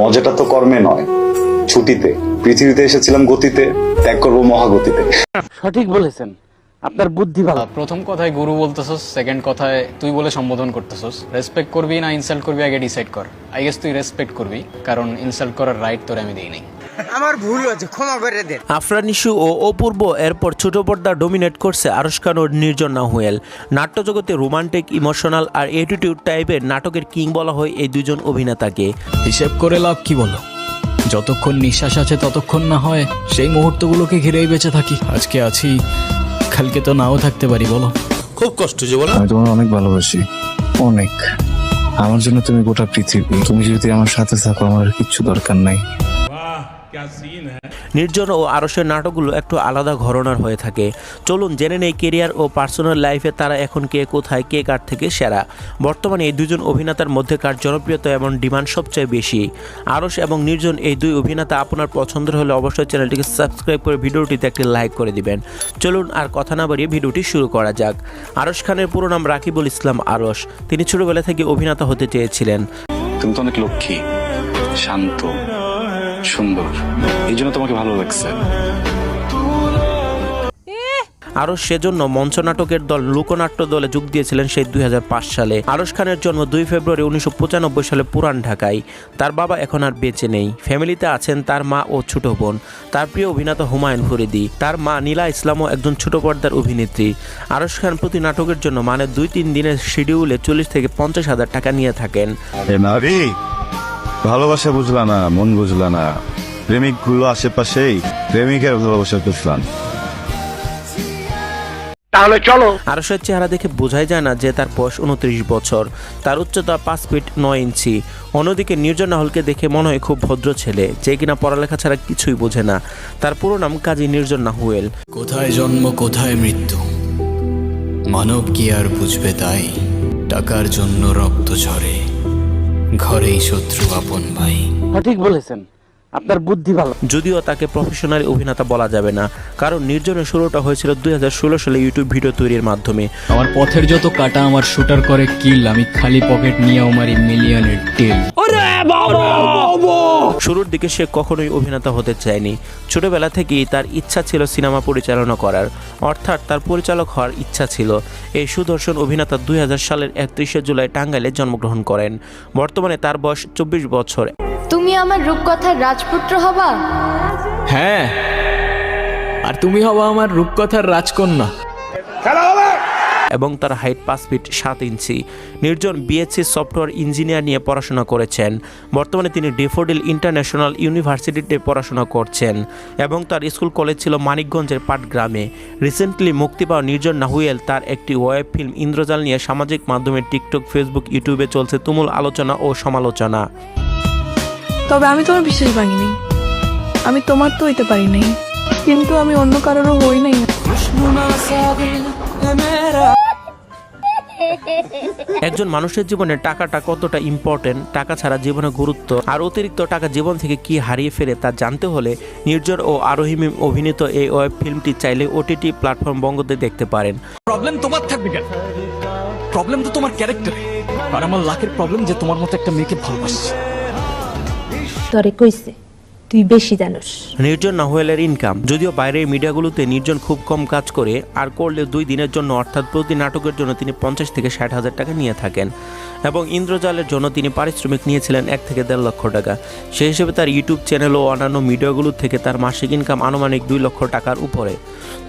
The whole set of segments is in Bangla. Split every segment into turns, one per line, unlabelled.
মজাটা তো কর্মে নয়। ছুটিতে পৃথিবীতে এসেছিলাম গতিতে ত্যাগ করব মহাগতিতে।
সঠিক বলেছেন। আপনার বুদ্ধি ভালো।
প্রথম কথায় গুরু বলতেছস সেকেন্ড কথায় তুই বলে সম্বোধন করতেছস। রেসপেক্ট করবি না ইনসাল্ট করবি আগে ডিসাইড কর। আই গেস তুই রেসপেক্ট করবি কারণ ইনসাল্ট করার রাইট তোর আমি দিই নাই।
আমার ভুল হয়েছে ক্ষমা করে দেন।
আফরান ইস্যু ও অপূর্ব এরপর ছোট পর্দা ডোমিনেট করছে আরশ খান ও নির্জন নাহুয়েল। নাট্যজগতে রোমান্টিক ইমোশনাল আর অ্যাটিটিউড টাইপের নাটকের কিং বলা হয় এই দুজন অভিনেতাকে।
হিসেব করে লাভ কি বলো? যতক্ষণ নিঃশ্বাস আছে ততক্ষণ না হয় সেই মুহূর্তগুলোকে ঘিরেই বেঁচে থাকি। আজকে আছি কালকে তো নাও থাকতে পারি বলো।
খুব কষ্ট যে বলো।
আমি তোমার অনেক ভালোবাসি অনেক। আমার জন্য তুমি গোটা পৃথিবী। তুমি যদি আমার সাথে থাকো আমার কিচ্ছু দরকার নাই।
নির্জন ও আরসের নাটকগুলো একটু আলাদা ঘরনার হয়ে থাকে। চলুন জেনে নেই কেরিয়ার ও পার্সোনাল লাইফে তারা এখন কে কোথায় কে কার থেকে সেরা। বর্তমানে এই দুজন অভিনেতার মধ্যে কার জনপ্রিয়তা এবং ডিমান্ড সবচেয়ে বেশি? আরস এবং নির্জন এই দুই অভিনেতা আপনার পছন্দের হলে অবশ্যই চ্যানেলটিকে সাবস্ক্রাইব করে ভিডিওটিতে একটি লাইক করে দিবেন। চলুন আর কথা না বাড়িয়ে ভিডিওটি শুরু করা যাক। আরস খানের পুরো নাম রাকিবুল ইসলাম আরস। তিনি ছোটবেলা থেকে অভিনেতা হতে চেয়েছিলেন।
তুমি তো অনেক লক্ষ্মী শান্ত সুন্দর। এই জন্য তোমাকে ভালো লাগছে।
আরস সেজন্য মঞ্চনাটকের দল লোকনাট্য দলে যোগ দিয়েছিলেন সেই দু হাজার পাঁচ সালে। আরস খানের জন্ম দুই ফেব্রুয়ারি উনিশশো পঁচানব্বই সালে পুরান ঢাকায়। তার বাবা এখন আর বেঁচে নেই। ফ্যামিলিতে আছেন তার মা ও ছোট বোন। তার প্রিয় অভিনেতা হুমায়ুন ফরিদি। তার মা নীলা ইসলামও একজন ছোট পর্দার অভিনেত্রী। আরস খান প্রতি নাটকের জন্য মানে দুই তিন দিনের শিডিউলে চল্লিশ থেকে পঞ্চাশ হাজার টাকা নিয়ে থাকেন।
ভালোবাসা বুঝলা না মন বুঝলা না। প্রেমিকগুলো আশেপাশেই প্রেমিকের ভালোবাসা বুঝলাম
আরসের চেহারা দেখে বোঝাই যায় না যে তার বয়স উনত্রিশ বছর। তার উচ্চতা পাঁচ ফিট নয় ইঞ্চি। অন্যদিকে নির্জন নাহলকে দেখে মনে হয় খুব ভদ্র ছেলে যে কিনা পড়ালেখা ছাড়া কিছুই বোঝে না। তার পুরো নাম কাজী নির্জন নাহুয়েল।
কোথায় জন্ম কোথায় মৃত্যু? মানব কি আর বুঝবে তাই? টাকার জন্য রক্ত ঝরে। ঘরেই শত্রু আপন ভাই।
সঠিক বলেছেন। আপনার বুদ্ধি ভালো।
যদিও তাকে প্রফেশনাল অভিনেতা বলা যাবে না কারণ নির্জনের শুরুটা হয়েছিল দুই হাজার ষোলো সালে ইউটিউব ভিডিও তৈরির মাধ্যমে।
আমার পথের যত কাটা আমার শুটার করে কিল আমি খালি পকেট নিয়ে আমার মিলিয়নের টিল
শুরুর দিকে সে কখনোই অভিনেতা হতে চায়নি। ছোটবেলা থেকেই তার ইচ্ছা ছিল সিনেমা পরিচালনা করার। অর্থাৎ তার পরিচালক হওয়ার ইচ্ছা ছিল। এই সুদর্শন অভিনেতা দুই হাজার সালের একত্রিশে জুলাই টাঙ্গাইলে জন্মগ্রহণ করেন। বর্তমানে তার বয়স চব্বিশ বছর।
তুমি আমার রূপকথার রাজপুত্র হবা?
হ্যাঁ। আর তুমি হবা আমার রূপকথার রাজকন্যা।
এবং তার হাইট পাঁচ ফিট সাত ইঞ্চি। নির্জন বিএসসি সফটওয়্যার ইঞ্জিনিয়ার নিয়ে পড়াশোনা করেছেন। বর্তমানে তিনি ডেফোডিল ইন্টারন্যাশনাল ইউনিভার্সিটিতে পড়াশোনা করছেন এবং তার স্কুল কলেজ ছিল মানিকগঞ্জের পাটগ্রামে। রিসেন্টলি মুক্তি পাওয়া নির্জন নাহুয়েল তার একটি ওয়েব ফিল্ম ইন্দ্রজাল নিয়ে সামাজিক মাধ্যমে টিকটক ফেসবুক ইউটিউবে চলছে তুমুল আলোচনা ও সমালোচনা।
তবে আমি তোমার বিশ্বাস ভাঙিনি। আমি তোমার তো হইতে পারি নাই। কিন্তু আমি অন্য কারোরও হই নাই।
একজন মানুষের জীবনে টাকাটা কতটা ইম্পর্টেন্ট টাকা ছাড়া জীবনে গুরুত্ব আর অতিরিক্ত টাকা জীবন থেকে কি হারিয়ে ফেলে তা জানতে হলে নির্জর ও আরোহিমিম অভিনীত এই ওয়েব ফিল্মটি চাইলে ওটিটি প্ল্যাটফর্ম বঙ্গতে দেখতে পারেন।
প্রবলেম তোমার থাকবে কেন? প্রবলেম তো তোমার ক্যারেক্টার আর আমার লাখের প্রবলেম যে তোমার মতো একটা মেয়েকে ভালোবাসছে।
তরে কইছে তুই বেশি জানোস।
নির্জন নাহুয়েলের ইনকাম যদিও বাইরের মিডিয়াগুলোতে নির্জন খুব কম কাজ করে, আর করলে দুই দিনের জন্য, অর্থাৎ প্রতি নাটকের জন্য তিনি পঞ্চাশ থেকে ষাট হাজার টাকা নিয়ে থাকেন। এবং ইন্দ্রজালের জন্য তিনি পারিশ্রমিক নিয়েছিলেন এক থেকে দেড় লক্ষ টাকা। সেই হিসেবে তার ইউটিউব চ্যানেল ও অন্যান্য মিডিয়াগুলো থেকে তার মাসিক ইনকাম আনুমানিক দুই লক্ষ টাকার উপরে।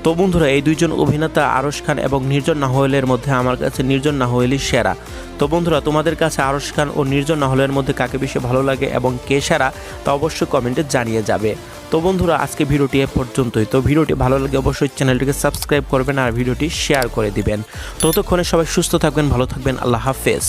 তো বন্ধুরা, এই দুইজন অভিনেতা আরশ খান এবং নির্জন নাহোয়েলের মধ্যে আমার কাছে নির্জন নাহোয়েলই সেরা। তো বন্ধুরা, তোমাদের কাছে আরশ খান ও নির্জন নাহলের মধ্যে কাকে বেশি ভালো লাগে এবং কে সেরা তা অবশ্যই কমেন্টে জানিয়ে যাবে। তো বন্ধুরা, আজকে ভিডিওটি এ পর্যন্তই। তো ভিডিওটি ভালো লাগে অবশ্যই চ্যানেলটিকে সাবস্ক্রাইব করবেন আর ভিডিওটি শেয়ার করে দিবেন। ততক্ষণে সবাই সুস্থ থাকবেন, ভালো থাকবেন। আল্লাহ হাফেজ।